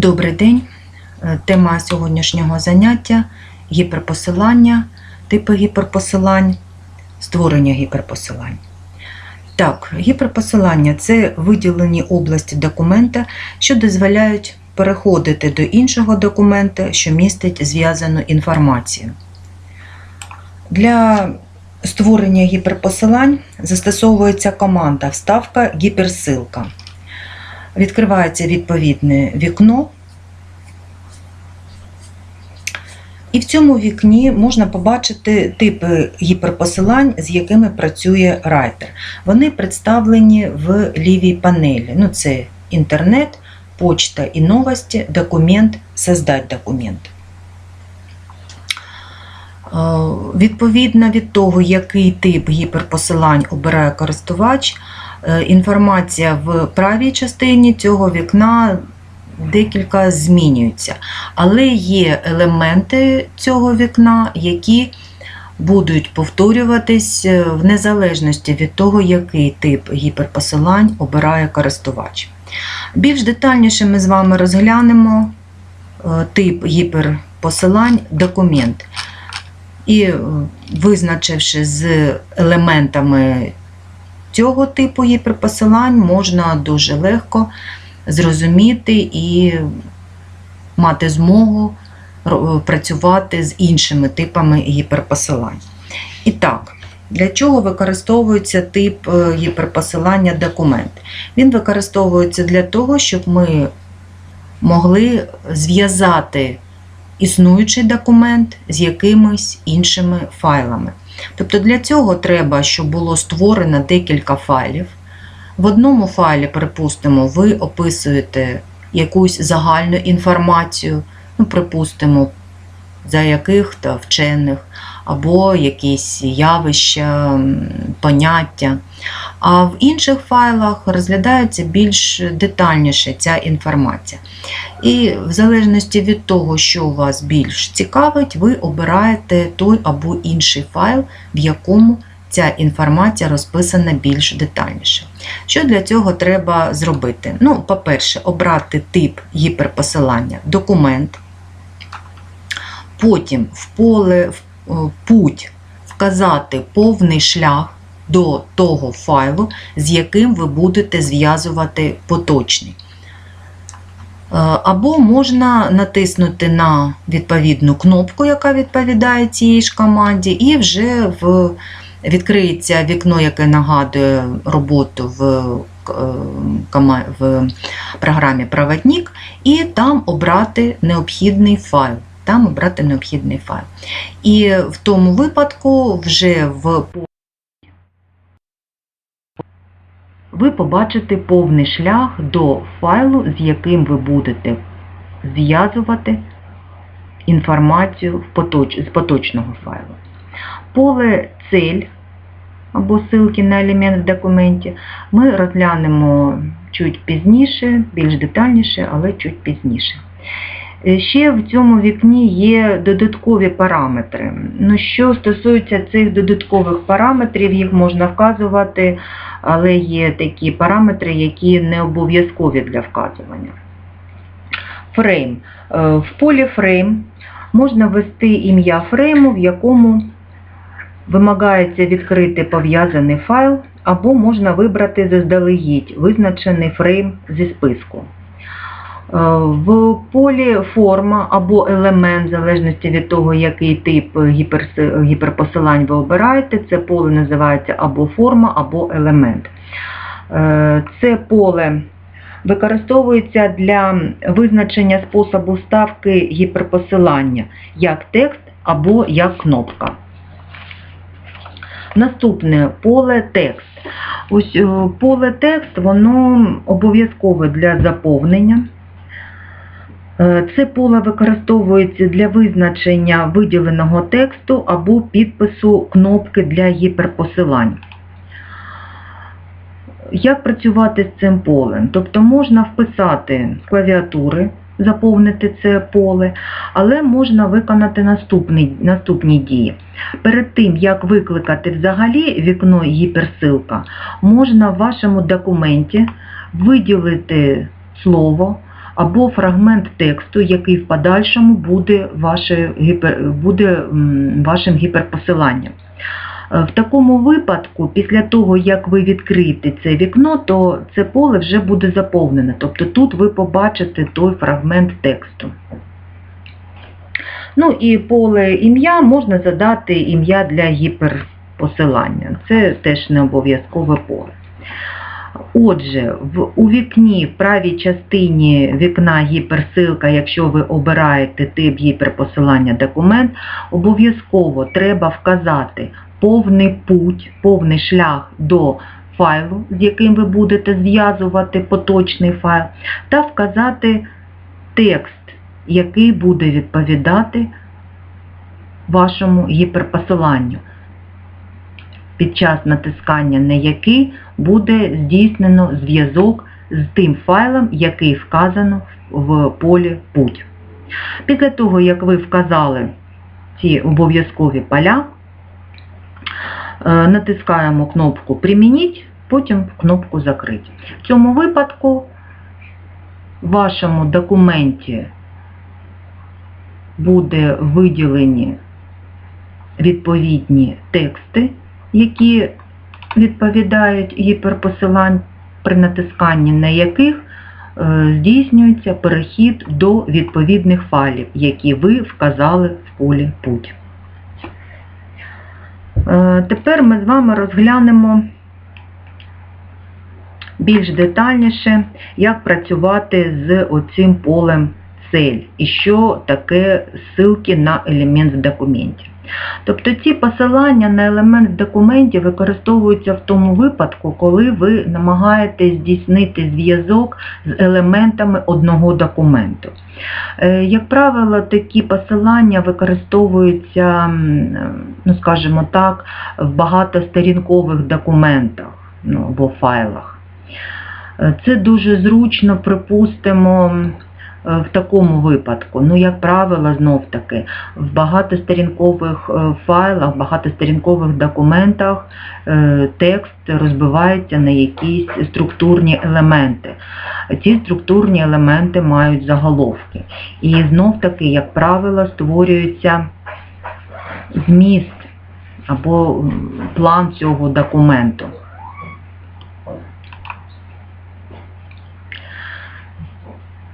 Добрий день. Е, Тема сьогоднішнього заняття гіперпосилання, типи гіперпосилань, створення гіперпосилань. Так, гіперпосилання це виділені області документа, що дозволяють переходити до іншого документа, що містить зв'язану інформацію. Для створення гіперпосилань застосовується команда вставка гіперсилка. Відкривається відповідне вікно. І в цьому вікні можна побачити типи гіперпосилань, з якими працює райтер. Вони представлені в лівій панелі. Ну, це інтернет, почта і новості, документ, создать документ. Е, Відповідно від того, який тип гіперпосилань обирає користувач, інформація в правій частині цього вікна декілька змінюється. Але є елементи цього вікна, які будуть повторюватись е, в незалежності від того, який тип гіперпосилань обирає користувач. Більш детальніше ми з вами розглянемо е, тип гіперпосилань документ. І е, визначивши з елементами цього типу гіперпосилань, можна дуже легко зрозуміти і мати змогу працювати з іншими типами гіперпосилань. І так, для чого використовується тип е, гіперпосилання документ? Він використовується для того, щоб ми могли зв'язати існуючий документ з якимись іншими файлами. Тобто для цього треба, щоб було створено декілька файлів. В одному файлі, припустимо, ви описуєте якусь загальну інформацію, ну, припустимо, за яких-то вчених, або якісь явища, поняття. А в інших файлах розглядається більш детальніше ця інформація. І в залежності від того, що вас більш цікавить, ви обираєте той або інший файл, в якому ця інформація розписана більш детальніше. Що для цього треба зробити? Ну, по-перше, обрати тип гіперпосилання документ. Потім в поле в путь вказати повний шлях до того файлу, з яким ви будете зв'язувати поточний. Е, Або можна натиснути на відповідну кнопку, яка відповідає цій ж команді, і вже в, відкриється вікно, яке нагадує роботу в, е, в програмі Проводник, і там обрати необхідний файл. Там обрати необхідний файл. І в тому випадку вже в ви побачите повний шлях до файлу, з яким ви будете зв'язувати інформацію в поточ... з поточного файлу. Поле цель або ссылки на елемент в документі ми розглянемо чуть пізніше, більш детальніше, але чуть пізніше. Е, Ще в цьому вікні є додаткові параметри. Ну, що стосується цих додаткових параметрів, їх можна вказувати, але є такі параметри, які не обов'язкові для вказування. Фрейм. Е, В полі фрейм можна ввести ім'я фрейму, в якому вимагається відкрити пов'язаний файл, або можна вибрати заздалегідь визначений фрейм зі списку. Е, В полі форма або елемент, в залежності від того, який тип гіперпосилань ви обираєте, це поле називається або форма, або елемент. Е, Це поле використовується для визначення способу вставки гіперпосилання як текст або як кнопка. Наступне поле текст. Ось е, поле текст, воно обов'язкове для заповнення. Е, Це поле використовується для визначення виділеного тексту або підпису кнопки для гіперпосилань. Як працювати з цим полем? Тобто можна вписати з клавіатури, заповнити це поле, але можна виконати наступні, наступні дії. Перед тим, як викликати взагалі вікно гіперсилка, можна в вашому документі виділити слово або фрагмент тексту, який в подальшому буде, ваше, буде вашим гіперпосиланням. Е, В такому випадку, після того, як ви відкриєте це вікно, то це поле вже буде заповнене. Тобто тут ви побачите той фрагмент тексту. Ну і поле ім'я можна задати ім'я для гіперпосилання. Це теж не обов'язкове поле. Отже, в, у вікні, в правій частині вікна гіперсилка, якщо ви обираєте тип гіперпосилання документ, обов'язково треба вказати повний путь, повний шлях до файлу, з яким ви будете зв'язувати поточний файл, та вказати текст, який буде відповідати вашому гіперпосиланню. Під час натискання на який буде здійснено зв'язок з тим файлом, який вказано в полі путь. Після того, як ви вказали ці обов'язкові поля, е, натискаємо кнопку Примініть, потім кнопку Закрити. В цьому випадку в вашому документі буде виділені відповідні тексти, які відповідають гіперпосилань, при натисканні на яких е, здійснюється перехід до відповідних файлів, які ви вказали в полі путь. Е, Тепер ми з вами розглянемо більш детальніше, як працювати з оцим полем цель і що таке ссылки на елемент в документі. Тобто ці посилання на елемент в документі використовуються в тому випадку, коли ви намагаєтесь здійснити зв'язок з елементами одного документу. Е, Як правило, такі посилання використовуються, ну скажімо так, в багатосторінкових документах ну, або файлах. Е, Це дуже зручно, припустимо, в такому випадку. Ну, як правило, знов таки, в багатосторінкових е, файлах, в багатосторінкових документах е, текст розбивається на якісь структурні елементи. Ці структурні елементи мають заголовки. І знов таки, як правило, створюється зміст або план цього документу.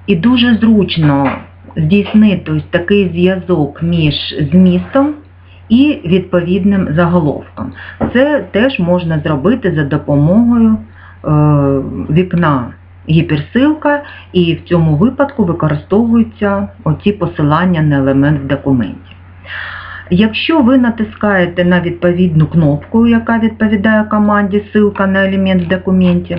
І дуже зручно здійснити ось такий зв'язок між змістом і відповідним заголовком. Це теж можна зробити за допомогою е, вікна гіперсилка, і в цьому випадку використовуються оці посилання на елемент в документі. Якщо ви натискаєте на відповідну кнопку, яка відповідає команді «Ссылка на елемент в документі,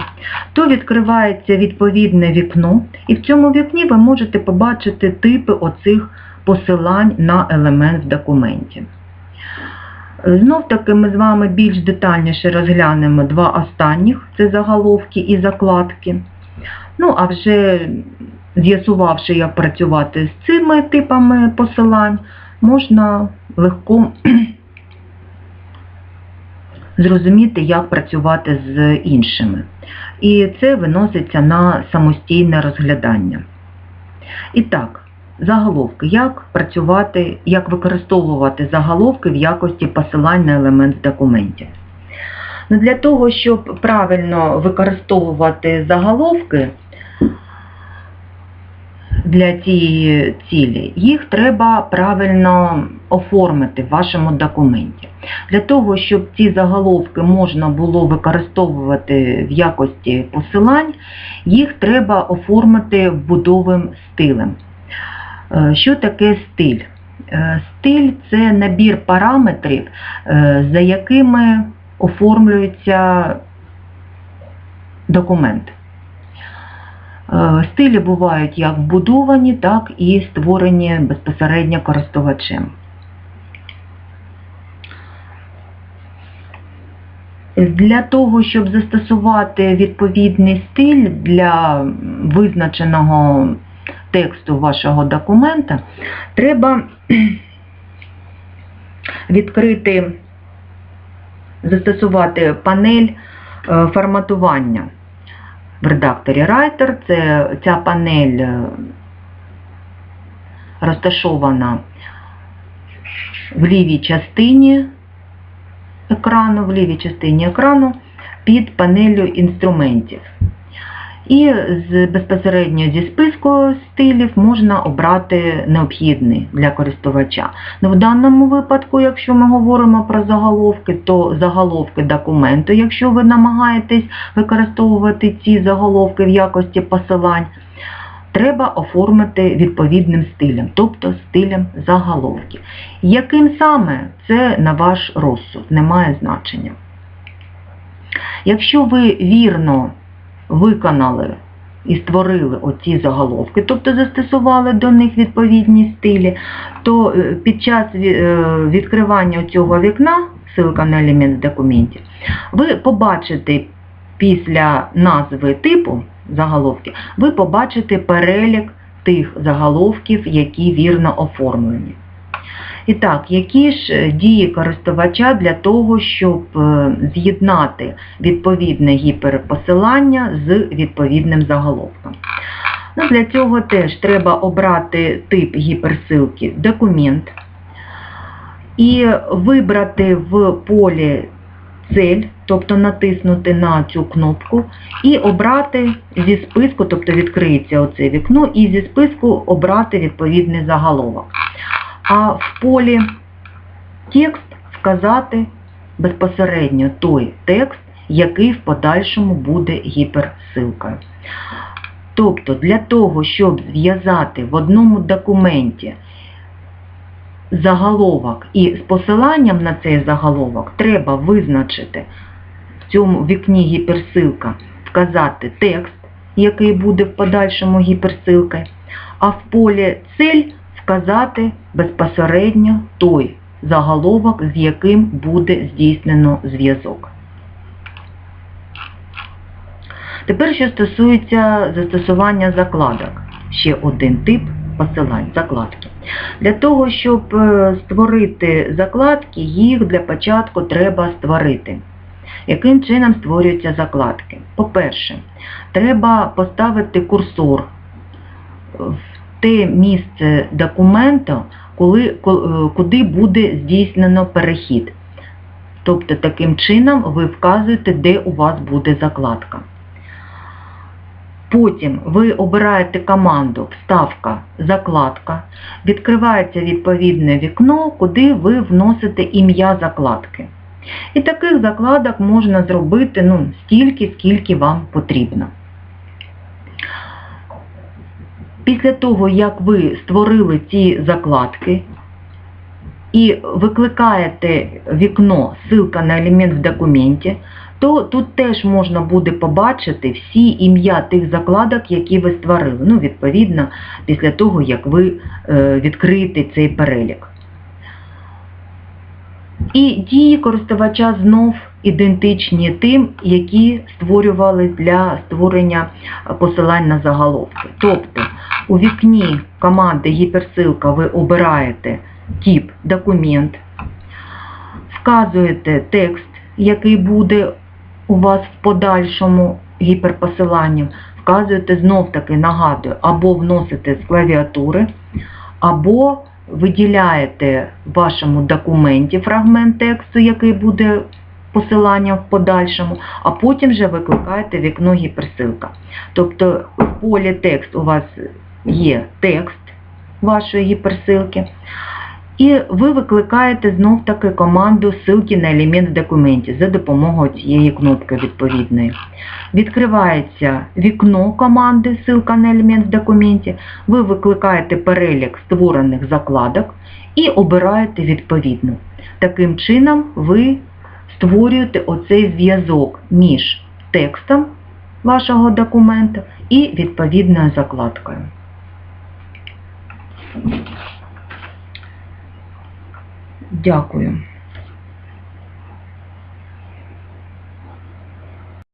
то відкривається відповідне вікно, і в цьому вікні ви можете побачити типи оцих посилань на елемент в документі. Знов таки ми з вами більш детальніше розглянемо два останніх, це заголовки і закладки. Ну, а вже з'ясувавши, як працювати з цими типами посилань, можна легко зрозуміти, як працювати з іншими. І це виноситься на самостійне розглядання. І так, заголовки. Як працювати, як використовувати заголовки в якості посилань на елемент в документі. Ну, для того, щоб правильно використовувати заголовки для цієї цілі, їх треба правильно оформити в вашому документі. Для того, щоб ці заголовки можна було використовувати в якості посилань, їх треба оформити вбудовим стилем. Е, Що таке стиль? Е, Стиль це набір параметрів, е, за якими оформлюється документ. Е, Стилі бувають як вбудовані, так і створені безпосередньо користувачем. Для того, щоб застосувати відповідний стиль для визначеного тексту вашого документа, треба відкрити, застосувати панель е, форматування. В редакторі Writer. Це, ця панель е, розташована в лівій частині екрану, в лівій частині екрану під панелью інструментів. І з, безпосередньо зі списку стилів можна обрати необхідний для користувача. Ну, в даному випадку, якщо ми говоримо про заголовки, то заголовки документу, якщо ви намагаєтесь використовувати ці заголовки в якості посилань, треба оформити відповідним стилем, тобто стилем заголовки. Яким саме це на ваш розсуд, не має значення. Якщо ви вірно виконали і створили оці заголовки, тобто застосували до них відповідні стилі, то е, під час е, відкривання цього вікна, на елемент документів, ви побачите після назви типу заголовки, ви побачите перелік тих заголовків, які вірно оформлені. І так, які ж е, дії користувача для того, щоб е, з'єднати відповідне гіперпосилання з відповідним заголовком? Ну, для цього теж треба обрати тип гіперсилки документ і вибрати в полі цель, тобто натиснути на цю кнопку, і обрати зі списку, тобто відкриється оце вікно, і зі списку обрати відповідний заголовок а в полі текст вказати безпосередньо той текст, який в подальшому буде гіперсилкою. Тобто для того, щоб зв'язати в одному документі заголовок і з посиланням на цей заголовок, треба визначити в цьому вікні гіперсилка, вказати текст, який буде в подальшому гіперсилкою, а в полі цель вказати безпосередньо той заголовок, з яким буде здійснено зв'язок. Тепер, що стосується застосування закладок, ще один тип посилань закладки. Для того, щоб е, створити закладки, їх для початку треба створити. Яким чином створюються закладки? По-перше, треба поставити курсор в те місце документу, коли, е, куди буде здійснено перехід. Тобто таким чином ви вказуєте, де у вас буде закладка. Потім ви обираєте команду Вставка закладка, відкривається відповідне вікно, куди ви вносите ім'я закладки. І таких закладок можна зробити ну, стільки, скільки вам потрібно. Після того, як ви створили ці закладки і викликаєте вікно ссылка на елемент в документі, то тут теж можна буде побачити всі ім'я тих закладок, які ви створили. Ну, відповідно, після того, як ви е, відкриєте цей перелік. І дії користувача знов ідентичні тим, які створювали для створення посилань на заголовки. Тобто у вікні команди гіперсилка ви обираєте тип документ, вказуєте текст, який буде у вас в подальшому гіперпосиланням, вказуєте знов таки, нагадую, або вносите з клавіатури, або виділяєте в вашому документі фрагмент тексту, який буде посиланням в подальшому, а потім вже викликаєте вікно гіперсилка. Тобто в полі текст у вас є текст вашої гіперсилки, і ви викликаєте знов таки команду ссылки на елемент в документі за допомогою цієї кнопки відповідної. Відкривається вікно команди ссылка на елемент в документі, ви викликаєте перелік створених закладок і обираєте відповідну. Таким чином ви створюєте оцей зв'язок між текстом вашого документу і відповідною закладкою. Дякую.